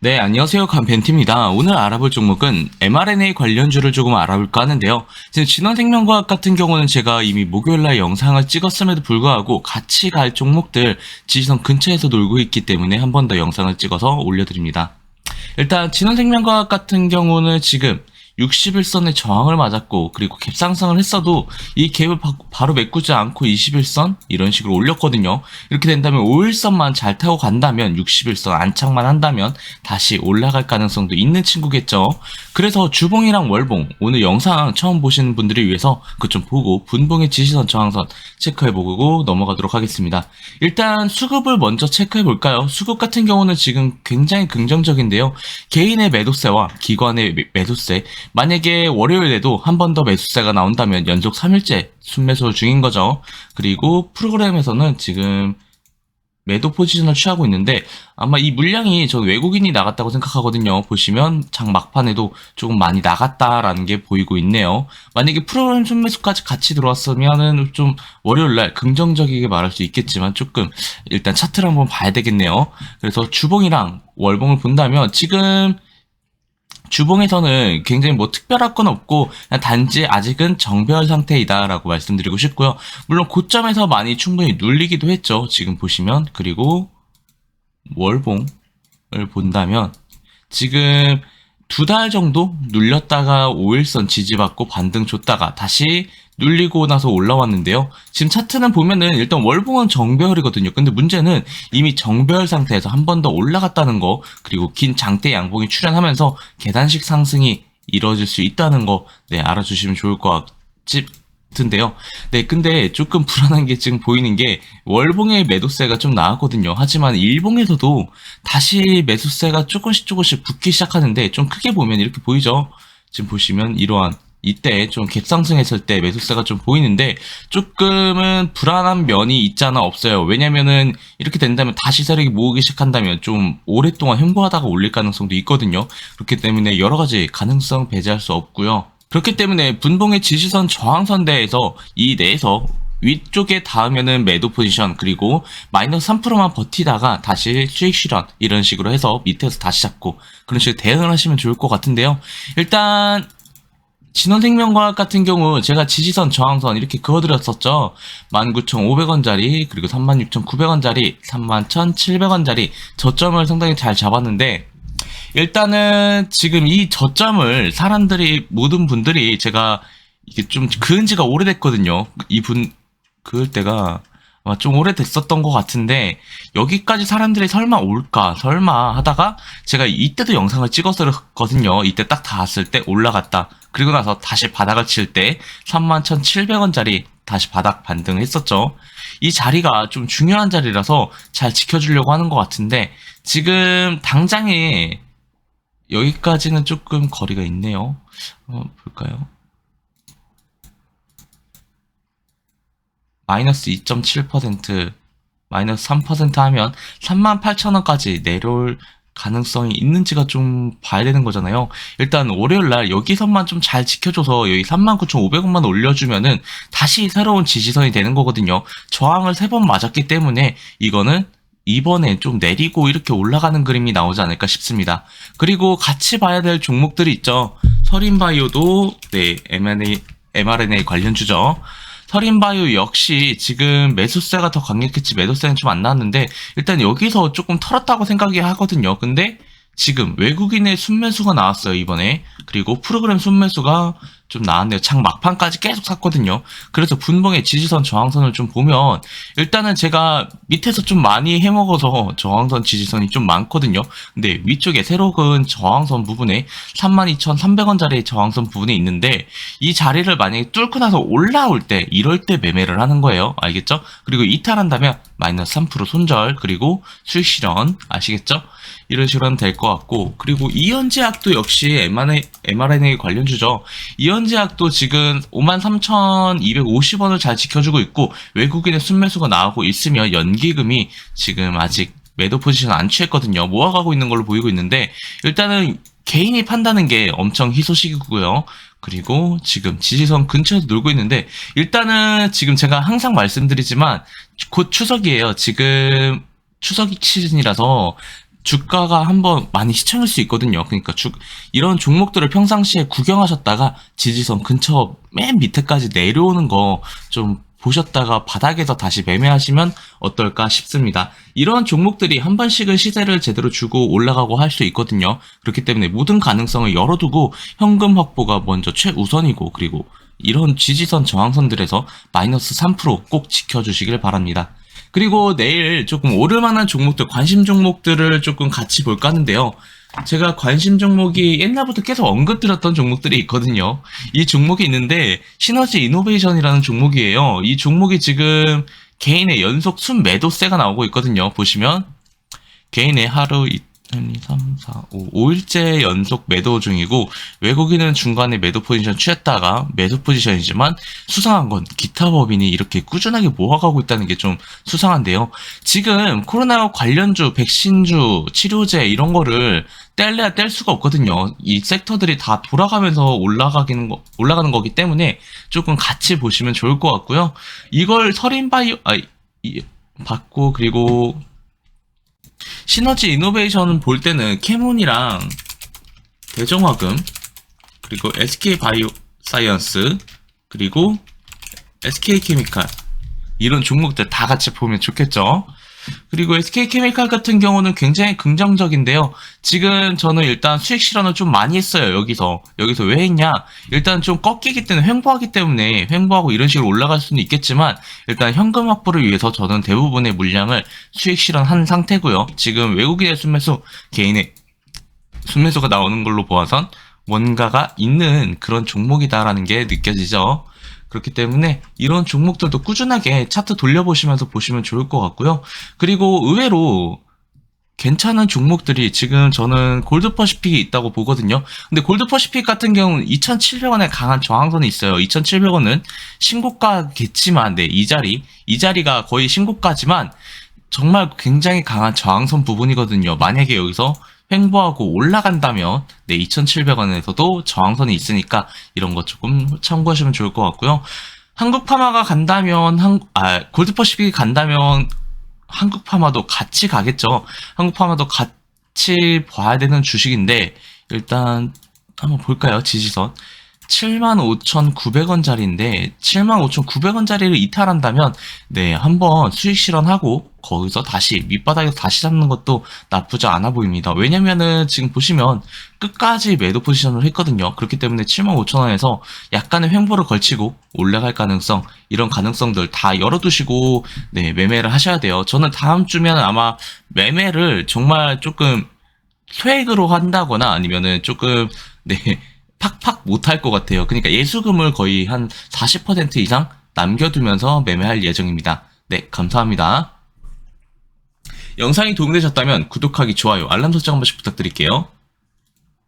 네, 안녕하세요. 간벤티입니다. 오늘 알아볼 종목은 mRNA 관련주를 조금 알아볼까 하는데요. 지금 진원생명과학 같은 경우는 제가 이미 목요일날 영상을 찍었음에도 불구하고 같이 갈 종목들 지지선 근처에서 놀고 있기 때문에 한 번 더 영상을 찍어서 올려드립니다. 일단 진원생명과학 같은 경우는 지금 60일선의 저항을 맞았고 그리고 갭 상승을 했어도 이 갭을 바, 바로 메꾸지 않고 21선 이런 식으로 올렸거든요. 이렇게 된다면 5일선만 잘 타고 간다면 60일선 안착만 한다면 다시 올라갈 가능성도 있는 친구겠죠. 그래서 주봉이랑 월봉 오늘 영상 처음 보시는 분들을 위해서 그 좀 보고 분봉의 지시선 저항선 체크해보고 넘어가도록 하겠습니다. 일단 수급을 먼저 체크해 볼까요? 수급 같은 경우는 지금 굉장히 긍정적인데요. 개인의 매도세와 기관의 매- 매도세 만약에 월요일에도 한 번 더 매수세가 나온다면 연속 3일째 순매수 중인 거죠. 그리고 프로그램에서는 지금 매도 포지션을 취하고 있는데 아마 이 물량이 저 외국인이 나갔다고 생각하거든요. 보시면 장 막판에도 조금 많이 나갔다라는 게 보이고 있네요. 만약에 프로그램 순매수까지 같이 들어왔으면은 좀 월요일날 긍정적이게 말할 수 있겠지만 조금 일단 차트를 한번 봐야 되겠네요. 그래서 주봉이랑 월봉을 본다면 지금 주봉에서는 굉장히 뭐 특별할 건 없고 단지 아직은 정배열 상태이다라고 말씀드리고 싶고요. 물론 고점에서 많이 충분히 눌리기도 했죠. 지금 보시면 그리고 월봉을 본다면 지금 두 달 정도 눌렸다가 5일선 지지받고 반등 줬다가 다시 눌리고 나서 올라왔는데요. 지금 차트는 보면은 일단 월봉은 정배열이거든요. 근데 문제는 이미 정배열 상태에서 한 번 더 올라갔다는 거, 그리고 긴 장대 양봉이 출현하면서 계단식 상승이 이루어질 수 있다는 거, 네, 알아주시면 좋을 것 같은데요. 네, 근데 조금 불안한 게 지금 보이는 게 월봉의 매도세가 좀 나왔거든요. 하지만 일봉에서도 다시 매수세가 조금씩 조금씩 붙기 시작하는데 좀 크게 보면 이렇게 보이죠. 지금 보시면 이러한 이때 좀 갭상승했을 때 매수세가 좀 보이는데 조금은 불안한 면이 있잖아 없어요. 왜냐면은 이렇게 된다면 다시 세력이 모으기 시작한다면 좀 오랫동안 횡보하다가 올릴 가능성도 있거든요. 그렇기 때문에 여러 가지 가능성 배제할 수 없고요. 그렇기 때문에 분봉의 지시선 저항선대에서 이 내에서 위쪽에 닿으면은 매도 포지션 그리고 마이너스 3%만 버티다가 다시 수익 실현 이런 식으로 해서 밑에서 다시 잡고 그런 식으로 대응을 하시면 좋을 것 같은데요. 일단 진원생명과학 같은 경우 제가 지지선 저항선 이렇게 그어드렸었죠. 19,500원짜리 그리고 36,900원짜리 31,700원짜리 저점을 상당히 잘 잡았는데 일단은 지금 이 저점을 사람들이 모든 분들이 제가 이게 좀 그은 지가 오래됐거든요. 이분 그을 때가 아마 좀 오래됐었던 것 같은데 여기까지 사람들이 설마 올까 설마 하다가 제가 이때도 영상을 찍었었거든요. 이때 딱 닿았을 때 올라갔다. 그리고 나서 다시 바닥을 칠 때 31,700원짜리 다시 바닥 반등을 했었죠. 이 자리가 좀 중요한 자리라서 잘 지켜주려고 하는 것 같은데 지금 당장에 여기까지는 조금 거리가 있네요. 한번 볼까요? 마이너스 2.7%, 마이너스 3% 하면 38,000원까지 내려올 가능성이 있는지가 좀 봐야 되는 거잖아요. 일단 월요일 날 여기서만 좀 잘 지켜줘서 여기 39,500원만 올려주면은 다시 새로운 지지선이 되는 거거든요. 저항을 세 번 맞았기 때문에 이거는 이번에 좀 내리고 이렇게 올라가는 그림이 나오지 않을까 싶습니다. 그리고 같이 봐야 될 종목들이 있죠. 서린바이오도 네, M&A, mRNA 관련주죠. 서린바이오 역시 지금 매수세가 더 강력했지 매도세는 좀 안 나왔는데 일단 여기서 조금 털었다고 생각이 하거든요. 근데 지금 외국인의 순매수가 나왔어요 이번에 그리고 프로그램 순매수가 좀 나왔네요. 창 막판까지 계속 샀거든요. 그래서 분봉의 지지선 저항선을 좀 보면 일단은 제가 밑에서 좀 많이 해먹어서 저항선 지지선이 좀 많거든요. 근데 위쪽에 그은 저항선 부분에 32,300원짜리 저항선 부분이 있는데 이 자리를 만약에 뚫고 나서 올라올 때 이럴 때 매매를 하는 거예요. 알겠죠? 그리고 이탈한다면 마이너스 3% 손절 그리고 수익 실현. 아시겠죠? 이런 식으로 하면 될 것 같고. 그리고 이현제약도 역시 mRNA, mRNA 관련주죠. 이현 제약도 지금 53,250원을 잘 지켜주고 있고 외국인의 순매수가 나오고 있으며 연기금이 지금 아직 매도 포지션 안 취했거든요. 모아가고 있는 걸로 보이고 있는데 일단은 개인이 판다는 게 엄청 희소식이고요. 그리고 지금 지지선 근처에서 놀고 있는데 일단은 지금 제가 항상 말씀드리지만 곧 추석이에요. 지금 추석 시즌이라서 주가가 한번 많이 시청일 수 있거든요. 그러니까 주, 이런 종목들을 평상시에 구경하셨다가 지지선 근처 맨 밑에까지 내려오는 거 좀 보셨다가 바닥에서 다시 매매하시면 어떨까 싶습니다. 이런 종목들이 한 번씩은 시세를 제대로 주고 올라가고 할 수 있거든요. 그렇기 때문에 모든 가능성을 열어두고 현금 확보가 먼저 최우선이고 그리고 이런 지지선 저항선들에서 마이너스 3%꼭 지켜주시길 바랍니다. 그리고 내일 조금 오를 만한 종목들, 관심 종목들을 조금 같이 볼까 하는데요. 제가 관심 종목이 옛날부터 계속 언급드렸던 종목들이 있거든요. 이 종목이 있는데 시너지 이노베이션이라는 종목이에요. 이 종목이 지금 개인의 연속 순 매도세가 나오고 있거든요. 보시면 개인의 하루 1, 2, 3, 4, 5, 5일째 연속 매도 중이고 외국인은 중간에 매도 포지션 취했다가 매도 포지션이지만 수상한 건 기타 법인이 이렇게 꾸준하게 모아가고 있다는 게 좀 수상한데요. 지금 코로나 관련주, 백신주, 치료제 이런 거를 뗄래야 뗄 수가 없거든요. 이 섹터들이 다 돌아가면서 올라가기는 거, 올라가는 거기 때문에 조금 같이 보시면 좋을 것 같고요. 이걸 서린바이오, 아, 이, 받고 그리고 시너지 이노베이션 볼 때는 캐몬이랑 대정화금 그리고 SK 바이오 사이언스 그리고 SK 케미칼 이런 종목들 다 같이 보면 좋겠죠. 그리고 SK 케미칼 같은 경우는 굉장히 긍정적인데요. 지금 저는 일단 수익 실현을 좀 많이 했어요. 여기서 여기서 왜 했냐? 일단 좀 꺾이기 때문에 횡보하기 때문에 횡보하고 이런 식으로 올라갈 수는 있겠지만 일단 현금 확보를 위해서 저는 대부분의 물량을 수익 실현한 상태고요. 지금 외국인의 순매수 개인의 순매수가 나오는 걸로 보아선 뭔가가 있는 그런 종목이다라는 게 느껴지죠. 그렇기 때문에 이런 종목들도 꾸준하게 차트 돌려보시면서 보시면 좋을 것 같고요. 그리고 의외로 괜찮은 종목들이 지금 저는 골드퍼시픽이 있다고 보거든요. 근데 골드퍼시픽 같은 경우는 2,700원에 강한 저항선이 있어요. 2,700원은 신고가겠지만, 네, 이 자리, 이 자리가 거의 신고가지만 정말 굉장히 강한 저항선 부분이거든요. 만약에 여기서 횡보하고 올라간다면 네 2,700원에서도 저항선이 있으니까 이런 거 조금 참고하시면 좋을 것 같고요. 한국 파마가 간다면 한, 아, 골드퍼시픽이 간다면 한국 파마도 같이 가겠죠. 한국 파마도 같이 봐야 되는 주식인데 일단 한번 볼까요? 지지선. 75,900원짜리인데 75,900원짜리를 이탈한다면 네 한번 수익 실현하고 거기서 다시 밑바닥에서 다시 잡는 것도 나쁘지 않아 보입니다. 왜냐면은 지금 보시면 끝까지 매도 포지션을 했거든요. 그렇기 때문에 75,000원에서 약간의 횡보를 걸치고 올라갈 가능성 이런 가능성들 다 열어두시고 네 매매를 하셔야 돼요. 저는 다음 주면 아마 매매를 정말 조금 소액으로 한다거나 아니면은 조금 네 팍팍 못할 것 같아요. 그러니까 예수금을 거의 한 40% 이상 남겨두면서 매매할 예정입니다. 네, 감사합니다. 영상이 도움되셨다면 구독하기, 좋아요, 알람 설정 한 번씩 부탁드릴게요.